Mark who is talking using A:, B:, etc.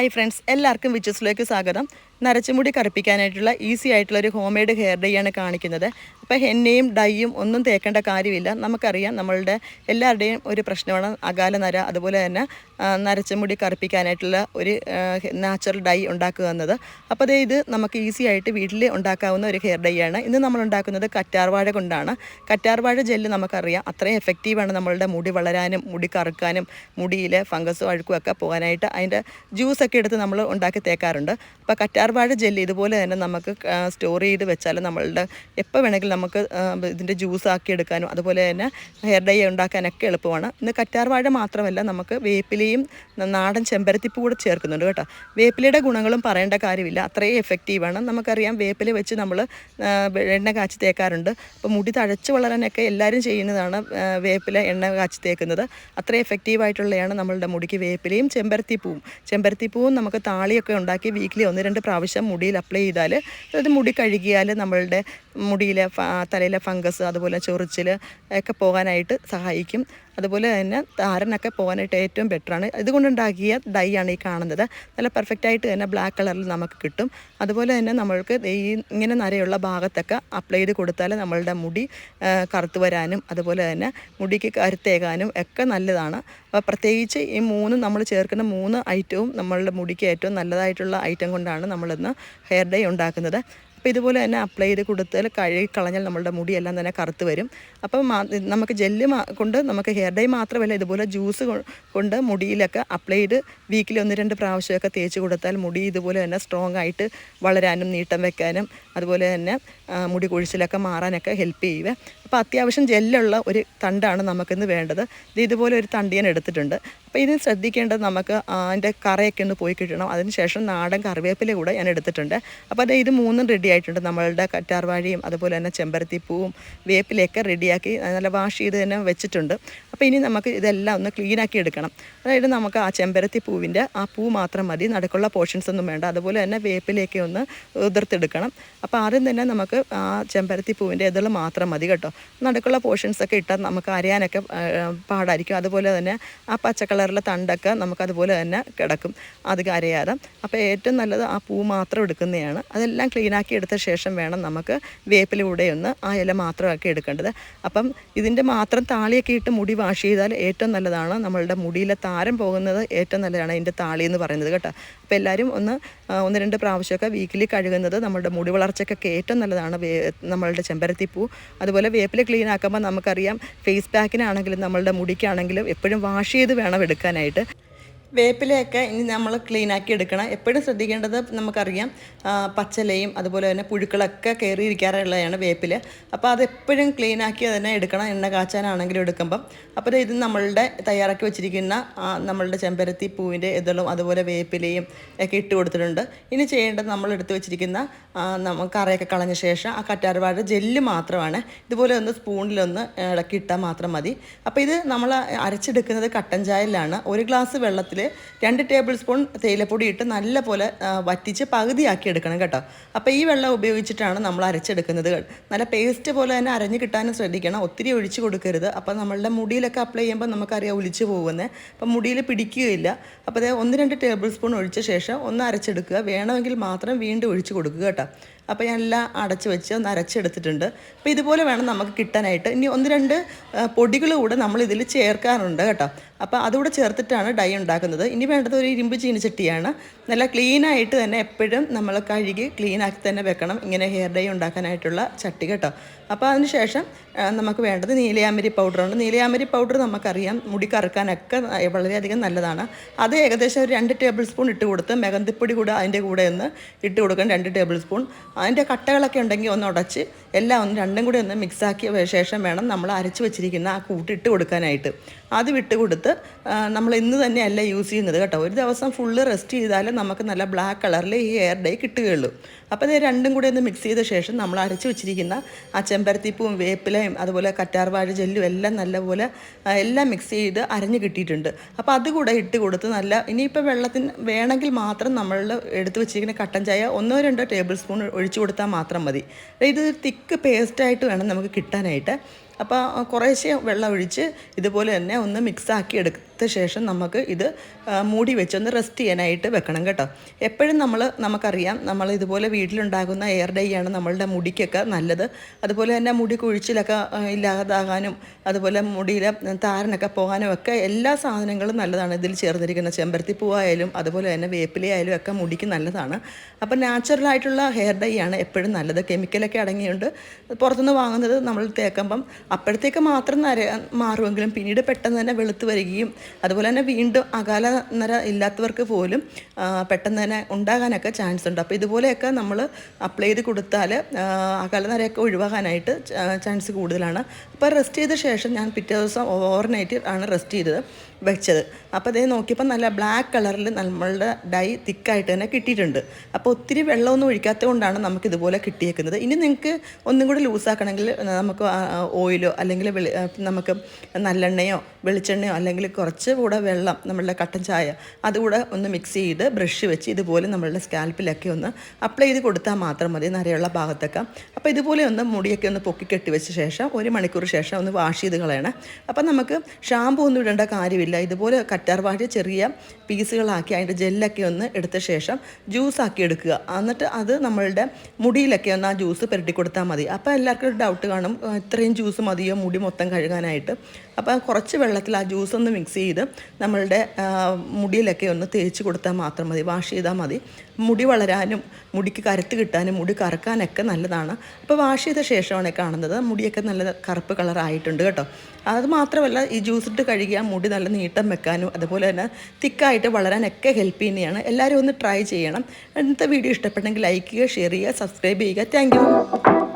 A: Hi friends എല്ലാവർക്കും വിച്ചസിലേക്ക് സ്വാഗതം. നരച്ചുമുടി കറുപ്പിക്കാനായിട്ടുള്ള easy ആയിട്ടുള്ള ഒരു ഹോം മെയ്ഡ് ഹെയർ ഡേ ആണ് കാണിക്കുന്നത്. അപ്പോൾ ഹെന്നയും ഡൈയും ഒന്നും തേക്കേണ്ട കാര്യമില്ല. നമുക്കറിയാം നമ്മളുടെ എല്ലാവരുടെയും ഒരു പ്രശ്നമാണ് അകാല നര അതുപോലെ തന്നെ നരച്ചുമുടി കറുപ്പിക്കാനായിട്ടുള്ള ഒരു നാച്ചുറൽ ഡൈ ഉണ്ടാക്കുക എന്നത്. അപ്പോൾ ദേ ഇത് നമുക്ക് ഈസി ആയിട്ട് വീട്ടിൽ ഉണ്ടാക്കാവുന്ന ഒരു ഹെയർ ഡൈ ആണ്. ഇന്ന് നമ്മൾ ഉണ്ടാക്കുന്നത് കറ്റാർവാഴ കൊണ്ടാണ്. കറ്റാർവാഴ ജെല്ല് നമുക്കറിയാം അത്രയും എഫക്റ്റീവാണ് നമ്മളുടെ മുടി വളരാനും മുടി കറുക്കാനും മുടിയിലെ ഫംഗസ് അഴുക്കും പോകാനായിട്ട്. അതിന്റെ ജ്യൂസൊക്കെ എടുത്ത് നമ്മൾ ഉണ്ടാക്കി തേക്കാറുണ്ട്. അപ്പോൾ കറ്റാർവാഴ ജെല്ല് ഇതുപോലെ തന്നെ നമുക്ക് സ്റ്റോർ ചെയ്ത് വെച്ചാൽ നമ്മളുടെ എപ്പോൾ വേണമെങ്കിലും നമുക്ക് ഇതിന്റെ ജ്യൂസ് ആക്കി എടുക്കാനും അതുപോലെ തന്നെ ഹെയർ ഡൈ ഉണ്ടാക്കാനൊക്കെ എളുപ്പമാണ്. ഇന്ന് കറ്റാർവാഴ മാത്രമല്ല നമുക്ക് വേപ്പിലയും നാടൻ ചെമ്പരത്തിപ്പ് കൂടെ ചേർക്കുന്നുണ്ട് കേട്ടോ. വേപ്പിലയുടെ ഗുണങ്ങളും പറയേണ്ട കാര്യമില്ല. അത്രയും എഫക്റ്റീവാണ് നമുക്കറിയാം വേപ്പില വെച്ച് നമ്മൾ എണ്ണ കാച്ചി തേക്കാറുണ്ട്. അപ്പോൾ മുടി തഴച്ച് വളരാനൊക്കെ എല്ലാവരും ചെയ്യുന്നതാണ് വേപ്പില എണ്ണ കാച്ചി തേക്കുന്നത്. അത്രയും എഫക്റ്റീവായിട്ടുള്ളതാണ് നമ്മളുടെ മുടിക്ക് വേപ്പിലയും ചെമ്പരത്തിപ്പൂവും. ചെമ്പരത്തിപ്പൂവും നമുക്ക് താളിയൊക്കെ ഉണ്ടാക്കി വീക്കിലി ഒന്ന് രണ്ട് പ്രാവശ്യം മുടിയിൽ അപ്ലൈ ചെയ്താൽ അത് മുടി കഴുകിയാൽ നമ്മളുടെ മുടിയിലെ തലയിലെ ഫംഗസ് അതുപോലെ ചൊറിച്ചിൽ ഒക്കെ പോകാനായിട്ട് സഹായിക്കും. അതുപോലെ തന്നെ താരനൊക്കെ പോകാനായിട്ട് ഏറ്റവും ബെറ്ററാണ് ഇതുകൊണ്ടുണ്ടാക്കിയ ഡൈ ആണ് ഈ കാണുന്നത്. നല്ല പെർഫെക്റ്റ് ആയിട്ട് തന്നെ ബ്ലാക്ക് കളറിൽ നമുക്ക് കിട്ടും. അതുപോലെ തന്നെ നമ്മൾക്ക് ഈ ഇങ്ങനെ നരയുള്ള ഭാഗത്തൊക്കെ അപ്ലൈ ചെയ്ത് കൊടുത്താൽ നമ്മളുടെ മുടി കറുത്ത് വരാനും അതുപോലെ തന്നെ മുടിക്ക് കരുത്തേകാനും ഒക്കെ നല്ലതാണ്. അപ്പോൾ പ്രത്യേകിച്ച് ഈ മൂന്ന് നമ്മൾ ചേർക്കുന്ന മൂന്ന് ഐറ്റവും നമ്മളുടെ മുടിക്ക് ഏറ്റവും നല്ലതായിട്ടുള്ള ഐറ്റം കൊണ്ടാണ് നമ്മളിന്ന് ഹെയർ ഡൈ ഉണ്ടാക്കുന്നത്. അപ്പോൾ ഇതുപോലെ തന്നെ അപ്ലൈ ചെയ്ത് കൊടുത്താൽ കഴുകി കളഞ്ഞാൽ നമ്മളുടെ മുടിയെല്ലാം തന്നെ കറുത്ത് വരും. അപ്പം നമുക്ക് ജെല്ല് കൊണ്ട് നമുക്ക് ഹെയർ ഡൈ മാത്രമല്ല ഇതുപോലെ ജ്യൂസ് കൊണ്ട് മുടിയിലൊക്കെ അപ്ലൈ ചെയ്ത് വീക്കിൽ ഒന്ന് രണ്ട് പ്രാവശ്യമൊക്കെ തേച്ച് കൊടുത്താൽ മുടി ഇതുപോലെ തന്നെ സ്ട്രോങ് ആയിട്ട് വളരാനും നീട്ടം വെക്കാനും അതുപോലെ തന്നെ മുടി കൊഴിച്ചിലൊക്കെ മാറാനൊക്കെ ഹെൽപ്പ് ചെയ്യുക. അപ്പോൾ അത്യാവശ്യം ജെല്ലുള്ള ഒരു തണ്ടാണ് നമുക്കിന്ന് വേണ്ടത്. ഇത് ഇതുപോലെ ഒരു തണ്ട് ഞാൻ എടുത്തിട്ടുണ്ട്. അപ്പോൾ ഇത് ശ്രദ്ധിക്കേണ്ടത് നമുക്ക് അതിന്റെ കറയൊക്കെ ഒന്ന് പോയി കിട്ടണം. അതിനുശേഷം നാടൻ കറിവേപ്പില കൂടെ ഞാൻ എടുത്തിട്ടുണ്ട്. അപ്പോൾ അത് ഇത് മൂന്നും റെഡി ആയിട്ടുണ്ട്. നമ്മളുടെ കറ്റാർവാഴിയും അതുപോലെ തന്നെ ചെമ്പരത്തിപ്പൂവും വേപ്പിലയൊക്കെ റെഡിയാക്കി നല്ല വാഷ് ചെയ്ത് തന്നെ വെച്ചിട്ടുണ്ട്. അപ്പോൾ ഇനി നമുക്ക് ഇതെല്ലാം ഒന്ന് ക്ലീനാക്കി എടുക്കണം. അതായത് നമുക്ക് ആ ചെമ്പരത്തി പൂവിന്റെ ആ പൂ മാത്രം മതി. നടക്കുള്ള പോർഷൻസ് ഒന്നും വേണ്ട. അതുപോലെ തന്നെ വേപ്പിലയൊക്കെ ഒന്ന് ഉതിർത്തെടുക്കണം. അപ്പോൾ ആദ്യം തന്നെ നമുക്ക് ആ ചെമ്പരത്തി പൂവിന്റെ ഇതൾ മാത്രം മതി കേട്ടോ. നടുക്കുള്ള പോർഷൻസ് ഒക്കെ ഇട്ടാൽ നമുക്ക് അരയാനൊക്കെ പാടായിരിക്കും. അതുപോലെ തന്നെ ആ പച്ച കളറിലെ തണ്ടൊക്കെ നമുക്ക് അതുപോലെ തന്നെ കിടക്കും. അത് അരയാതെ. അപ്പോൾ ഏറ്റവും നല്ലത് ആ പൂ മാത്രം എടുക്കുന്നതാണ്. അതെല്ലാം ക്ലീനാക്കി എടുത്ത ശേഷം വേണം നമുക്ക് വേപ്പിലൂടെ ഒന്ന് ആ ഇല മാത്രമൊക്കെ എടുക്കേണ്ടത്. അപ്പം ഇതിന്റെ മാത്രം താളിയൊക്കെ ഇട്ട് മുടി വാഷ് ചെയ്താൽ ഏറ്റവും നല്ലതാണ്. നമ്മളുടെ മുടിയിലെ താരം പോകുന്നത് ഏറ്റവും നല്ലതാണ് ഇതിന്റെ താളി എന്ന് പറയുന്നത് കേട്ടോ. അപ്പോൾ എല്ലാവരും ഒന്ന് ഒന്ന് രണ്ട് പ്രാവശ്യമൊക്കെ വീക്കിലി കഴുകുന്നത് നമ്മുടെ മുടി വളർച്ചയ്ക്കൊക്കെ ഏറ്റവും നല്ലതാണ്. വേ നമ്മളുടെ ചെമ്പരത്തിപ്പൂ അതുപോലെ വേപ്പില ക്ലീൻ ആക്കുമ്പോൾ നമുക്കറിയാം ഫേസ് പാക്കിനാണെങ്കിലും നമ്മളുടെ മുടിക്കാണെങ്കിലും എപ്പോഴും വാഷ് ചെയ്ത് വേണം എടുക്കാനായിട്ട്. വേപ്പിലയൊക്കെ ഇനി നമ്മൾ ക്ലീൻ ആക്കി എടുക്കണം. എപ്പോഴും ശ്രദ്ധിക്കേണ്ടത് നമുക്കറിയാം പച്ചലയും അതുപോലെ തന്നെ പുഴുക്കളൊക്കെ കയറിയിരിക്കാറുള്ളതാണ് വേപ്പിൽ അപ്പോൾ അത് എപ്പോഴും ക്ലീൻ ആക്കി അതിനെ എടുക്കണം എണ്ണ കാച്ചാനാണെങ്കിലും എടുക്കുമ്പം. അപ്പോൾ ഇത് നമ്മളുടെ തയ്യാറാക്കി വെച്ചിരിക്കുന്ന നമ്മളുടെ ചെമ്പരത്തി പൂവിന്റെ ഇതളും അതുപോലെ വേപ്പിലയും ഒക്കെ ഇട്ട് കൊടുത്തിട്ടുണ്ട്. ഇനി ചെയ്യേണ്ടത് നമ്മൾ എടുത്ത് വെച്ചിരിക്കുന്ന നമുക്ക് കറയൊക്കെ കളഞ്ഞ ശേഷം ആ കറ്റാർവാഴ ജെല്ല് മാത്രമാണ്. ഇതുപോലെ ഒന്ന് സ്പൂണിലൊന്ന് ഇളക്കി ഇട്ടാൽ മാത്രം മതി. അപ്പോൾ ഇത് നമ്മൾ അരച്ചെടുക്കുന്നത് കട്ടൻ ചായയിലാണ് ഒരു ഗ്ലാസ് വെള്ളത്തിൽ രണ്ട് ടേബിൾ സ്പൂൺ തേയിലപ്പൊടി ഇട്ട് നല്ല പോലെ വറ്റിച്ച് പകുതിയാക്കി എടുക്കണം കേട്ടോ. അപ്പോൾ ഈ വെള്ളം ഉപയോഗിച്ചിട്ടാണ് നമ്മൾ അരച്ചെടുക്കുന്നത് നല്ല പേസ്റ്റ് പോലെ തന്നെ അരഞ്ഞ് കിട്ടാനും ശ്രദ്ധിക്കണം. ഒത്തിരി ഒഴിച്ച് കൊടുക്കരുത്. അപ്പോൾ നമ്മളുടെ മുടിയിലൊക്കെ അപ്ലൈ ചെയ്യുമ്പോൾ നമുക്കറിയാം ഒലിച്ച് പോകുന്നത് അപ്പം മുടിയിൽ പിടിക്കുകയില്ല. അപ്പോൾ അതായത് ഒന്ന് രണ്ട് ടേബിൾ സ്പൂൺ ഒഴിച്ച ശേഷം ഒന്ന് അരച്ചെടുക്കുക. വേണമെങ്കിൽ മാത്രം വീണ്ടും ഒഴിച്ച് കൊടുക്കുക കേട്ടോ. അപ്പോൾ ഞാൻ എല്ലാം അടച്ച് വെച്ച് ഒന്ന് അരച്ചെടുത്തിട്ടുണ്ട്. അപ്പോൾ ഇതുപോലെ വേണം നമുക്ക് കിട്ടാനായിട്ട്. ഇനി ഒന്ന് രണ്ട് പൊടികൾ കൂടെ നമ്മൾ ഇതിൽ ചേർക്കാറുണ്ട് കേട്ടോ. അപ്പോൾ അതുകൂടെ ചേർത്തിട്ടാണ് ഡൈ ഉണ്ടാക്കുന്നത്. ഇനി വേണ്ടത് ഒരു ഇരുമ്പ് ചീനിച്ചട്ടിയാണ്. നല്ല ക്ലീനായിട്ട് തന്നെ എപ്പോഴും നമ്മൾ കഴുകി ക്ലീനാക്കി തന്നെ വെക്കണം. ഇങ്ങനെ ഹെയർ ഡൈ ഉണ്ടാക്കാനായിട്ടുള്ള ചട്ടി കേട്ടോ. അപ്പോൾ അതിന് ശേഷം നമുക്ക് വേണ്ടത് നീലയാമരി പൗഡറുണ്ട് നീലയാമരി പൗഡർ നമുക്കറിയാം മുടി കറുക്കാനൊക്കെ വളരെയധികം നല്ലതാണ്. അത് ഏകദേശം ഒരു രണ്ട് ടേബിൾ സ്പൂൺ ഇട്ട് കൊടുത്ത് മെഗന്തിപ്പൊടി കൂടെ അതിന്റെ കൂടെ ഒന്ന് ഇട്ട് കൊടുക്കണം രണ്ട് ടേബിൾ സ്പൂൺ അതിന്റെ കട്ടകളൊക്കെ ഉണ്ടെങ്കിൽ ഒന്ന് ഉടച്ച് എല്ലാം ഒന്ന് രണ്ടും കൂടി ഒന്ന് മിക്സാക്കിയ ശേഷം വേണം നമ്മൾ അരച്ച് വെച്ചിരിക്കുന്ന ആ കൂട്ടിട്ട് കൊടുക്കാനായിട്ട്. അത് വിട്ട് കൊടുത്ത് ആ, നമ്മൾ ഇന്ന് തന്നെയല്ല യൂസ് ചെയ്യുന്നത് കേട്ടോ. ഒരു ദിവസം ഫുള്ള് റെസ്റ്റ് ചെയ്താലും നമുക്ക് നല്ല ബ്ലാക്ക് കളറിൽ ഈ ഹെയർ ഡേ കിട്ടുകയുള്ളൂ. അപ്പോൾ ഇത് രണ്ടും കൂടി ഒന്ന് മിക്സ് ചെയ്ത ശേഷം നമ്മൾ അരച്ച് വെച്ചിരിക്കുന്ന ആ ചെമ്പരത്തിപ്പൂവും വേപ്പിലയും അതുപോലെ കറ്റാർവാഴ ജെല്ലും എല്ലാം നല്ലപോലെ എല്ലാം മിക്സ് ചെയ്ത് അരഞ്ഞ് കിട്ടിയിട്ടുണ്ട്. അപ്പോൾ അതുകൂടെ ഇട്ട് കൊടുത്ത് നല്ല ഇനിയിപ്പോൾ വെള്ളത്തിന് വേണമെങ്കിൽ മാത്രം നമ്മൾ എടുത്ത് വെച്ചിരിക്കുന്ന കട്ടൻ ചായ ഒന്നോ രണ്ടോ ടേബിൾ സ്പൂൺ ഒഴിച്ചു കൊടുത്താൽ മാത്രം മതി. ഇത് തിക്ക് പേസ്റ്റായിട്ട് വേണം നമുക്ക് കിട്ടാനായിട്ട്. അപ്പോൾ കുറേശ്ശെ വെള്ളം ഒഴിച്ച് ഇതുപോലെ തന്നെ ഒന്ന് മിക്സാക്കി എടുത്ത് എടുത്ത ശേഷം നമുക്ക് ഇത് മൂടി വെച്ചൊന്ന് റെസ്റ്റ് ചെയ്യാനായിട്ട് വെക്കണം കേട്ടോ. എപ്പോഴും നമ്മൾ നമുക്കറിയാം നമ്മൾ ഇതുപോലെ വീട്ടിലുണ്ടാകുന്ന എയർ ഡൈ ആണ് നമ്മളുടെ മുടിക്കൊക്കെ നല്ലത്. അതുപോലെ തന്നെ മുടി കുഴിച്ചിലൊക്കെ ഇല്ലാതാകാനും അതുപോലെ മുടിയിലെ താരനൊക്കെ പോകാനും ഒക്കെ എല്ലാ സാധനങ്ങളും നല്ലതാണ്. ഇതിൽ ചേർന്നിരിക്കുന്ന ചെമ്പരത്തിപ്പൂവായാലും അതുപോലെ തന്നെ വേപ്പിലയായാലും ഒക്കെ മുടിക്ക് നല്ലതാണ്. അപ്പം നാച്ചുറലായിട്ടുള്ള ഹെയർ ഡൈ ആണ് എപ്പോഴും നല്ലത്. കെമിക്കലൊക്കെ അടങ്ങിയുണ്ട് പുറത്തുനിന്ന് വാങ്ങുന്നത് നമ്മൾ തേക്കുമ്പം അപ്പോഴത്തേക്ക് മാത്രം നര മാറുമെങ്കിലും പിന്നീട് പെട്ടെന്ന് തന്നെ വെളുത്ത് വരികയും അതുപോലെ തന്നെ വീണ്ടും അകാല നര ഇല്ലാത്തവർക്ക് പോലും പെട്ടെന്ന് തന്നെ ഉണ്ടാകാനൊക്കെ ചാൻസ് ഉണ്ട്. അപ്പോൾ ഇതുപോലെയൊക്കെ നമ്മൾ അപ്ലൈ ചെയ്ത് കൊടുത്താൽ അകാല നരയൊക്കെ ഒഴിവാകാനായിട്ട് ചാൻസ് കൂടുതലാണ്. അപ്പോൾ റെസ്റ്റ് ചെയ്ത ശേഷം ഞാൻ പിറ്റേ ദിവസം ഓവർനൈറ്റ് ആണ് റെസ്റ്റ് ചെയ്തത്. വെച്ചത്. അപ്പോൾ അതേ നോക്കിയപ്പോൾ നല്ല ബ്ലാക്ക് കളറിൽ നമ്മളുടെ ഡൈ തിക്കായിട്ട് തന്നെ കിട്ടിയിട്ടുണ്ട്. അപ്പോൾ ഒത്തിരി വെള്ളമൊന്നും ഒഴിക്കാത്തത് കൊണ്ടാണ് നമുക്ക് ഇതുപോലെ കിട്ടിയേക്കുന്നത്. ഇനി നിങ്ങൾക്ക് ഒന്നും കൂടി ലൂസാക്കണമെങ്കിൽ നമുക്ക് ഓയിലോ അല്ലെങ്കിൽ നമുക്ക് നല്ലെണ്ണയോ വെളിച്ചെണ്ണയോ അല്ലെങ്കിൽ കുറച്ച് കൂടെ വെള്ളം നമ്മളുടെ കട്ടൻ ചായ അതുകൂടെ ഒന്ന് മിക്സ് ചെയ്ത് ബ്രഷ് വെച്ച് ഇതുപോലെ നമ്മളുടെ സ്കാൽപ്പിലൊക്കെ ഒന്ന് അപ്ലൈ ചെയ്ത് കൊടുത്താൽ മാത്രം മതി നരയുള്ള ഭാഗത്തൊക്കെ. അപ്പോൾ ഇതുപോലെ ഒന്ന് മുടിയൊക്കെ ഒന്ന് പൊക്കി കെട്ടി വെച്ച ശേഷം ഒരു മണിക്കൂർ ശേഷം ഒന്ന് വാഷ് ചെയ്ത് കളയണം. അപ്പോൾ നമുക്ക് ഷാമ്പു ഒന്നും ഇടേണ്ട കാര്യമില്ല. ഇതുപോലെ കറ്റാർവാഴ ചെറിയ പീസുകളാക്കി അതിന്റെ ജെല്ലൊക്കെ ഒന്ന് എടുത്ത ശേഷം ജ്യൂസാക്കി എടുക്കുക. എന്നിട്ട് അത് നമ്മളുടെ മുടിയിലൊക്കെ ഒന്ന് ആ ജ്യൂസ് പുരട്ടി കൊടുത്താൽ മതി. അപ്പോൾ എല്ലാവർക്കും ഒരു ഡൗട്ട് കാണും ഇത്രയും ജ്യൂസ് മതിയോ? മുടി മൊത്തം കഴുകാനായിട്ട്. അപ്പോൾ കുറച്ച് വെള്ളത്തിൽ ആ ജ്യൂസ് ഒന്ന് മിക്സ് ചെയ്ത് നമ്മളുടെ മുടിയിലൊക്കെ ഒന്ന് തേച്ച് കൊടുത്താൽ മാത്രം മതി. വാഷ് ചെയ്താൽ മതി. മുടി വളരാനും മുടിക്ക് കരുത്ത് കിട്ടാനും മുടി കറക്കാനൊക്കെ നല്ലതാണ്. അപ്പോൾ വാഷ് ചെയ്ത ശേഷമാണ് കാണുന്നത്. മുടിയൊക്കെ നല്ല കറുപ്പ് കളറായിട്ടുണ്ട് കേട്ടോ. അത് മാത്രമല്ല ഈ ജ്യൂസ് ഇട്ട് കഴുകിയാൽ മുടി നല്ല നീട്ടം വെക്കാനും അതുപോലെ തന്നെ തിക്കായിട്ട് വളരാനൊക്കെ ഹെൽപ്പ് ചെയ്യുന്നതാണ്. എല്ലാവരും ഒന്ന് ട്രൈ ചെയ്യണം. ഇന്നത്തെ വീഡിയോ ഇഷ്ടപ്പെട്ടെങ്കിൽ ലൈക്ക് ചെയ്യുക ഷെയർ ചെയ്യുക സബ്സ്ക്രൈബ് ചെയ്യുക. താങ്ക്